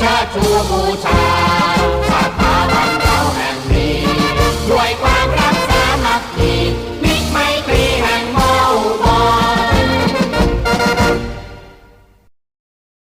ชาติชูบูชา